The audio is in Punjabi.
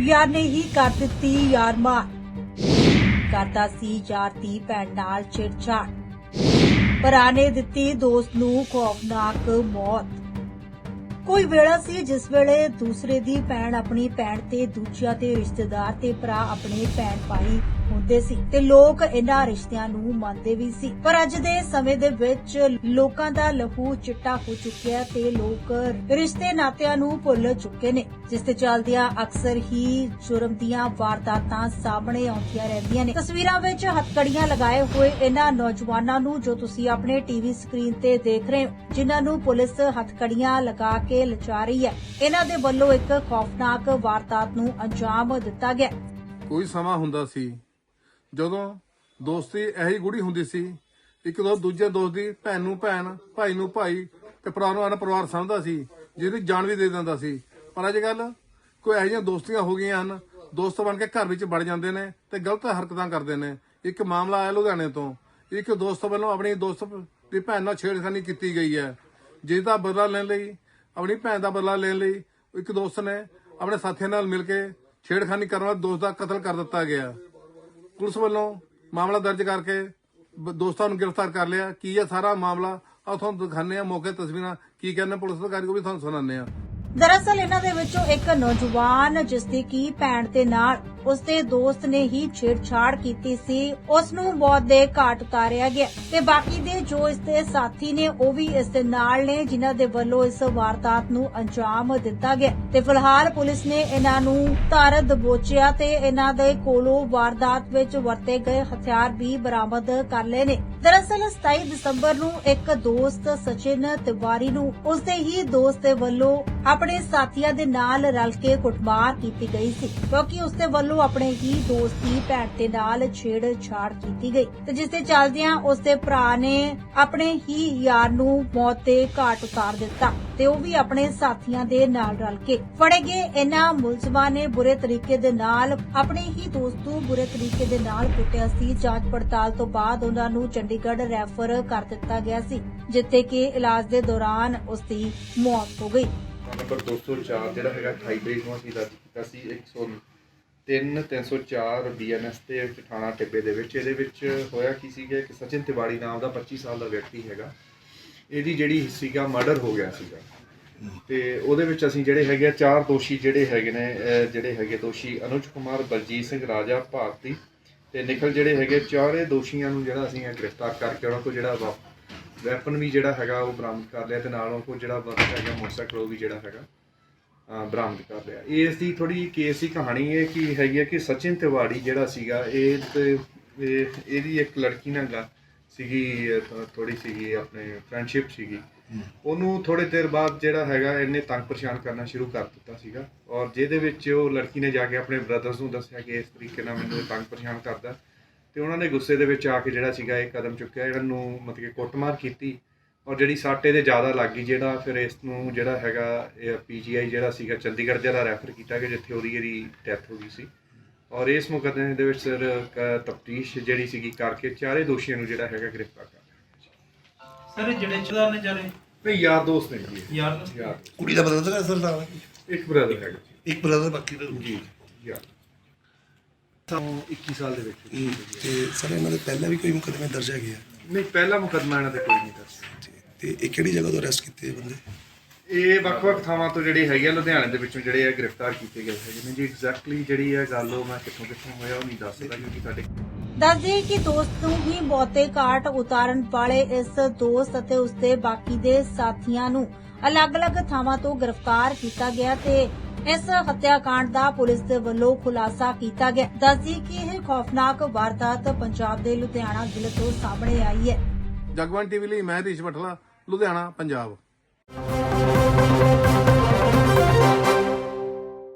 ਯਾਰ ਨੇ ਹੀ ਕਰ ਦਿੱਤੀ ਯਾਰ ਮਾਰ। ਕਰਦਾ ਸੀ ਯਾਰ ਦੀ ਭੈਣ ਨਾਲ ਛੇੜਛਾੜ। ਭਰਾ ਨੇ ਦਿੱਤੀ ਦੋਸਤ ਨੂੰ ਖੌਫਨਾਕ ਮੌਤ। ਕੋਈ ਵੇਲਾ ਸੀ ਜਿਸ ਵੇਲੇ ਦੂਸਰੇ ਦੀ ਭੈਣ ਆਪਣੀ ਭੈਣ ਤੇ, ਦੂਜਿਆਂ ਦੇ ਰਿਸ਼ਤੇਦਾਰ ਤੇ ਭਰਾ ਆਪਣੇ ਭੈਣ ਭਾਈ ਹੁੰਦੇ ਸੀ ਤੇ ਲੋਕ ਇਹਨਾਂ ਰਿਸ਼ਤਿਆਂ ਨੂੰ ਮੰਨਦੇ ਵੀ ਸੀ। ਪਰ ਅੱਜ ਦੇ ਸਮੇਂ ਦੇ ਵਿੱਚ ਲੋਕਾਂ ਦਾ ਲਹੂ ਚਿੱਟਾ ਹੋ ਚੁੱਕਿਆ ਤੇ ਲੋਕ ਰਿਸ਼ਤੇ ਨਾਤਿਆਂ ਨੂੰ ਭੁੱਲ ਚੁੱਕੇ ਨੇ, ਜਿਸ ਤੇ ਚੱਲਦਿਆਂ ਅਕਸਰ ਹੀ ਜੁਰਮ ਦੀਆਂ ਵਾਰਦਾਤਾਂ ਸਾਹਮਣੇ ਆਉਂਦੀਆਂ ਰਹਿੰਦੀਆਂ ਨੇ। ਤਸਵੀਰਾਂ ਵਿੱਚ ਹੱਥਕੜੀਆਂ ਲਗਾਏ ਹੋਏ ਇਹਨਾਂ ਨੌਜਵਾਨਾਂ ਨੂੰ ਜੋ ਤੁਸੀਂ ਆਪਣੇ ਟੀਵੀ ਸਕਰੀਨ ਤੇ ਦੇਖ ਰਹੇ ਹੋ, ਜਿਨ੍ਹਾਂ ਨੂੰ ਪੁਲਿਸ ਹੱਥਕੜੀਆਂ ਲਗਾ ਕੇ ਲਚਾ ਰਹੀ ਹੈ। ਇਹਨਾਂ ਦੇ ਵੱਲੋਂ ਇੱਕ ਖੌਫਨਾਕ ਵਾਰਦਾਤ ਨੂੰ ਅੰਜਾਮ ਦਿੱਤਾ ਗਿਆ। ਕੋਈ ਸਮਾਂ ਹੁੰਦਾ ਸੀ ਜਦੋਂ ਦੋਸਤੀ ਇਹੀ ਗੂੜੀ ਹੁੰਦੀ ਸੀ, ਇੱਕ ਦੋ ਦੂਜੇ ਦੋਸਤ ਦੀ ਭੈਣ ਨੂੰ ਭੈਣ, ਭਾਈ ਨੂੰ ਭਾਈ ਤੇ ਪਰਿਵਾਰ ਨੂੰ ਆਪਣਾ ਪਰਿਵਾਰ ਸਮਝਦਾ ਸੀ, ਜਿਹਦੀ ਜਾਨ ਵੀ ਦੇ ਦਿੰਦਾ ਸੀ। ਪਰ ਅੱਜ ਕੱਲ ਕੋਈ ਇਹੋ ਜਿਹੀਆਂ ਦੋਸਤੀਆਂ ਹੋ ਗਈਆਂ ਹਨ, ਦੋਸਤ ਬਣ ਕੇ ਘਰ ਵਿੱਚ ਵੜ ਜਾਂਦੇ ਨੇ ਤੇ ਗਲਤ ਹਰਕਤਾਂ ਕਰਦੇ ਨੇ। ਇੱਕ ਮਾਮਲਾ ਆਇਆ ਲੁਧਿਆਣੇ ਤੋਂ, ਇੱਕ ਦੋਸਤ ਵੱਲੋਂ ਆਪਣੀ ਦੋਸਤ ਦੀ ਭੈਣ ਨਾਲ ਛੇੜਖਾਨੀ ਕੀਤੀ ਗਈ ਹੈ ਜਿਸ ਦਾ ਬਦਲਾ ਲੈਣ ਲਈ, ਆਪਣੀ ਭੈਣ ਦਾ ਬਦਲਾ ਲੈਣ ਲਈ ਇੱਕ ਦੋਸਤ ਨੇ ਆਪਣੇ ਸਾਥੀਆਂ ਨਾਲ ਮਿਲ ਕੇ ਛੇੜਖਾਨੀ ਕਰਨ ਵਾਲੇ ਦੋਸਤ ਦਾ ਕਤਲ ਕਰ ਦਿੱਤਾ ਗਿਆ। ਪੁਲਿਸ ਵੱਲੋਂ ਮਾਮਲਾ ਦਰਜ ਕਰਕੇ ਦੋਸਤਾਂ ਨੂੰ ਗ੍ਰਿਫਤਾਰ ਕਰ ਲਿਆ। ਕੀ ਹੈ ਸਾਰਾ ਮਾਮਲਾ? ਆ ਤੁਹਾਨੂੰ ਦਿਖਾਣੇ ਆ ਮੌਕੇ ਤਸਵੀਰਾਂ। ਕੀ ਕਹਿੰਦੇ ਪੁਲਿਸ ਅਧਿਕਾਰੀ ਕੋ ਵੀ ਤੁਹਾਨੂੰ ਸੁਣਾਉਂਦੇ ਆ ਦਰਅਸਲ ਇਹਨਾਂ ਦੇ ਵਿੱਚੋਂ ਇੱਕ ਨੌਜਵਾਨ ਜਿਸ ਦੀ ਕੀ ਭੈਣ ਦੇ ਨਾਲ ਉਸਦੇ ਦੋਸਤ ਨੇ ਹੀ ਛੇੜਛਾੜ ਕੀਤੀ ਸੀ। ਉਸ ਨੂੰ ਮੌਤ ਦੇ ਘਾਟ ਉਤਾਰਿਆ ਗਿਆ ਤੇ ਬਾਕੀ ਦੇ ਜੋ ਇਸ ਦੇ ਸਾਥੀ ਨੇ, ਉਹ ਵੀ ਇਸ ਦੇ ਨਾਲ ਨੇ, ਜਿਨ੍ਹਾਂ ਦੇ ਵੱਲੋਂ ਇਸ ਵਾਰਦਾਤ ਨੂੰ ਅੰਜਾਮ ਦਿੱਤਾ ਗਿਆ। ਤੇ ਫਿਲਹਾਲ ਪੁਲਿਸ ਨੇ ਇਹਨਾਂ ਨੂੰ ਧਾਰ ਦਬੋਚਿਆ ਤੇ ਇਹਨਾਂ ਦੇ ਕੋਲੋਂ ਵਾਰਦਾਤ ਵਿੱਚ ਵਰਤੇ ਗਏ ਹਥਿਆਰ ਵੀ ਬਰਾਮਦ ਕਰ ਲਏ ਨੇ। ਦਰਅਸਲ 27 ਦਸੰਬਰ ਨੂੰ ਇੱਕ ਦੋਸਤ ਸਚਿਨ ਤਿਵਾਰੀ ਨੂੰ ਉਸਦੇ ਹੀ ਦੋਸਤ ਦੇ ਵੱਲੋਂ ਆਪਣੇ ਸਾਥੀਆਂ ਦੇ ਨਾਲ ਰਲ ਕੇ ਕੁੱਟਮਾਰ ਕੀਤੀ ਗਈ ਸੀ, ਕਿਉਂਕਿ ਉਸਦੇ ਵੱਲੋਂ ਆਪਣੇ ਹੀ ਦੋਸਤ ਦੀ ਭੈਣ ਦੇ ਨਾਲ ਛੇੜਛਾੜ ਕੀਤੀ ਗਈ ਤੇ ਜਿਸ ਦੇ ਚੱਲਦਿਆਂ ਉਸਦੇ ਭਰਾ ਨੇ ਆਪਣੇ ਹੀ ਯਾਰ ਨੂੰ ਮੌਤ ਦੇ ਘਾਟ ਉਤਾਰ ਦਿੱਤਾ ਤੇ ਉਹ ਵੀ ਆਪਣੇ ਸਾਥੀਆਂ ਦੇ ਨਾਲ ਰਲ ਕੇ ਫੜੇ ਗਏ। ਇਹਨਾਂ ਮੁਲਜ਼ਮਾਂ ਨੇ ਬੁਰੇ ਤਰੀਕੇ ਦੇ ਨਾਲ ਆਪਣੇ ਹੀ ਦੋਸਤ ਨੂੰ ਬੁਰੇ ਤਰੀਕੇ ਦੇ ਨਾਲ ਕੁੱਟਿਆ ਸੀ। ਜਾਂਚ ਪੜਤਾਲ ਤੋਂ ਬਾਅਦ ਉਹਨਾਂ ਨੂੰ ਚੰਡੀਗੜ੍ਹ ਰੈਫਰ ਕਰ ਦਿੱਤਾ ਗਿਆ ਸੀ, ਜਿੱਥੇ ਕਿ ਇਲਾਜ ਦੇ ਦੌਰਾਨ ਉਸ ਦੀ ਮੌਤ ਹੋ ਗਈ। ਨੰਬਰ 204 ਜਿਹੜਾ ਹੈਗਾ 28 ਤਰੀਕ ਨੂੰ ਅਸੀਂ ਦਰਜ ਕੀਤਾ ਸੀ 103 304 ਬੀਐਨਐਸ ਤੇ ਠਾਣਾ ਟਿੱਬੇ ਦੇ ਵਿੱਚ। ਇਹਦੇ ਵਿੱਚ ਹੋਇਆ ਕੀ ਸੀਗਾ ਕਿ ਸਚਿਨ ਤਿਵਾੜੀ ਨਾਮ ਦਾ 25 ਸਾਲ ਦਾ ਵਿਅਕਤੀ ਹੈਗਾ। ਇਹਦੀ ਜਿਹੜੀ ਸੀਗਾ ਮਰਡਰ ਹੋ ਗਿਆ ਸੀਗਾ। ਤੇ ਉਹਦੇ ਵਿੱਚ ਅਸੀਂ ਜਿਹੜੇ ਹੈਗੇ ਆ, ਚਾਰ ਦੋਸ਼ੀ ਜਿਹੜੇ ਹੈਗੇ ਨੇ ਜਿਹੜੇ ਹੈਗੇ ਦੋਸ਼ੀ ਅਨੁਜ ਕੁਮਾਰ, ਬਲਜੀਤ ਸਿੰਘ, ਰਾਜਾ, ਭਾਰਤੀ ਤੇ ਨਿਖਲ ਜਿਹੜੇ ਹੈਗੇ, ਚਾਰੇ ਦੋਸ਼ੀਆਂ ਨੂੰ ਜਿਹੜਾ ਅਸੀਂ ਗ੍ਰਿਫਤਾਰ ਕਰਕੇ ਉਹਨਾਂ ਕੋਲ ਜਿਹੜਾ ਵੈਪਨ ਵੀ ਜਿਹੜਾ ਹੈਗਾ ਉਹ ਬਰਾਮਦ ਕਰ ਲਿਆ ਤੇ ਨਾਲ ਉਹਨਾਂ ਕੋਲ ਜਿਹੜਾ ਵਰਕ ਹੈਗਾ ਮੋਟਰਸਾਈਕਲ ਉਹ ਵੀ ਜਿਹੜਾ ਹੈਗਾ। ਬਰਾਮਦ ਕਰ ਲਿਆ। ਇਸ ਦੀ ਥੋੜੀ ਕੇਸ ਦੀ ਕਹਾਣੀ ਇਹ ਕੀ ਹੈਗੀ ਹੈ ਕਿ ਸਚਿਨ ਤਿਵਾੜੀ ਜਿਹੜਾ ਸੀਗਾ ਇਹ ਤੇ ਇਹ- ਇਹਦੀ ਇੱਕ ਲੜਕੀ ਨਾਲ ਗਾ- ਸੀਗੀ ਥੋੜੀ ਸੀਗੀ ਆਪਣੇ ਫਰੈਂਡਸ਼ਿਪ ਸੀਗੀ। ਉਹਨੂੰ ਥੋੜੇ ਦੇਰ ਬਾਅਦ ਜਿਹੜਾ ਹੈਗਾ ਇਹਨੇ ਤੰਗ ਪਰੇਸ਼ਾਨ ਕਰਨਾ ਸ਼ੁਰੂ ਕਰ ਦਿੱਤਾ ਸੀਗਾ। ਔਰ ਜਿਹਦੇ ਵਿੱਚ ਉਹ ਲੜਕੀ ਨੇ ਜਾ ਕੇ ਆਪਣੇ ਬ੍ਰਦਰਸ ਨੂੰ ਦੱਸਿਆ ਕਿ ਇਸ ਤਰੀਕੇ ਨਾਲ ਮੈਨੂੰ ਤੰਗ ਪਰੇਸ਼ਾਨ ਕਰਦਾ। ਤੇ ਉਹਨਾਂ ਨੇ ਗੁੱਸੇ ਦੇ ਵਿੱਚ ਆ ਕੇ ਜਿਹੜਾ ਸੀਗਾ ਇਹ ਕਦਮ ਚੁੱਕਿਆ ਇਹਨਾਂ ਨੂੰ ਮਤਲਬ ਕਿ ਕੁੱਟਮਾਰ ਕੀਤੀ। ਔਰ ਜਿਹੜੀ ਸਾਟੇ ਦੇ ਜ਼ਿਆਦਾ ਲੱਗ ਗਈ ਜਿਹੜਾ ਫਿਰ ਇਸ ਨੂੰ ਜਿਹੜਾ ਹੈਗਾ ਪੀਜੀਆਈ ਜਿਹੜਾ ਸੀਗਾ ਚੰਡੀਗੜ੍ਹ ਜਿਹੜਾ ਰੈਫਰ ਕੀਤਾ ਕਿ ਜਿੱਥੇ ਉਹਦੀ ਇਹਦੀ ਡੈਥ ਹੋ ਗਈ ਸੀ। ਔਰ ਇਸ ਮੁਕੱਦਮੇ ਦੇ ਵਿੱਚ ਸਰ ਤਫਤੀਸ਼ ਜਿਹੜੀ ਸੀਗੀ ਕਰਕੇ ਚਾਰੇ ਦੋਸ਼ੀਆਂ ਨੂੰ ਜਿਹੜਾ ਹੈਗਾ ਗ੍ਰਿਫਤਾਰ ਕਰ ਲਿਆ ਸਰ ਜਿਹੜੇ ਚਦਾਰ ਨੇ ਚਾਰੇ ਨਹੀਂ ਯਾਰ ਦੋਸਤ ਨੇ ਜੀ। ਯਾਰ ਯਾਰ ਕੁੜੀ ਦਾ ਬਦਲਦਾ ਅਸਲ ਨਾਮ ਇੱਕ ਬ੍ਰਦਰ ਹੈਗਾ ਇੱਕ ਬ੍ਰਦਰ ਬਾਕੀ ਦਾ ਜੀ ਯਾਰ। ਤਾਂ 21 ਸਾਲ ਦੇ ਵਿੱਚ। ਤੇ ਸਰ ਇਹਨਾਂ ਦੇ ਪਹਿਲਾਂ ਵੀ ਕੋਈ ਮੁਕਦਮੇ ਦਰਜ ਹੈਗੇ ਆ? ਨਹੀਂ ਪਹਿਲਾ ਮੁਕੱਦਮਾ ਇਹਨਾਂ ਤੇ ਕੋਈ ਨਹੀਂ ਦੱਸਿਆ ਤੇ- ਤੇ ਇਹ ਕਿਹੜੀ ਜਗ੍ਹਾ ਤੋਂ ਅਰੈਸਟ ਕੀਤੇ ਇਹ ਬੰਦੇ? ਇਹ ਵੱਖ-ਵੱਖ ਥਾਵਾਂ ਤੋਂ ਜਿਹੜੇ ਹੈਗੇ ਆ ਲੁਧਿਆਣੇ ਦੇ ਵਿੱਚੋਂ ਜਿਹੜੇ ਆ ਗ੍ਰਿਫਤਾਰ ਕੀਤੇ ਗਏ ਹੈਗੇ ਨੇ ਜੀ। ਐਗਜ਼ੈਕਟਲੀ ਜਿਹੜੀ ਹੈ ਗੱਲ ਉਹ ਮੈਂ ਕਿੱਥੋਂ ਕਿੱਥੋਂ ਹੋਇਆ ਉਹ ਨਹੀਂ ਦੱਸ ਸਕਦਾ ਕਿਉਂਕਿ ਸਾਡੇ ਦੱਸਦੇ ਕਿ ਦੋਸਤ ਨੂੰ ਹੀ ਮੌਤੇ ਘਾਟ ਉਤਾਰਨ ਵਾਲੇ ਇਸ ਦੋਸਤ ਅਤੇ ਉਸਦੇ ਬਾਕੀ ਦੇ ਸਾਥੀਆਂ ਨੂੰ ਅਲੱਗ-ਅਲੱਗ ਥਾਵਾਂ ਤੋਂ ਗ੍ਰਿਫਤਾਰ ਕੀਤਾ ਗਿਆ ਤੇ ਇਸ ਹੱਤਿਆਕਾਂਡ ਦਾ ਪੁਲਿਸ ਦੇ ਵੱਲੋਂ ਖੁਲਾਸਾ ਕੀਤਾ ਗਿਆ। ਦੱਸਦੀ ਕਿ ਇਹ ਖੌਫਨਾਕ ਵਾਰਦਾਤ ਪੰਜਾਬ ਦੇ ਲੁਧਿਆਣਾ ਜ਼ਿਲ੍ਹੇ ਤੋਂ ਸਾਹਮਣੇ ਆਈ ਹੈ। ਜਗਵੰਤ ਟੀਵੀ ਲਈ ਮੈਂ ਹਰੀਸ਼ ਬਠਲਾ ਲੁਧਿਆਣਾ, ਪੰਜਾਬ।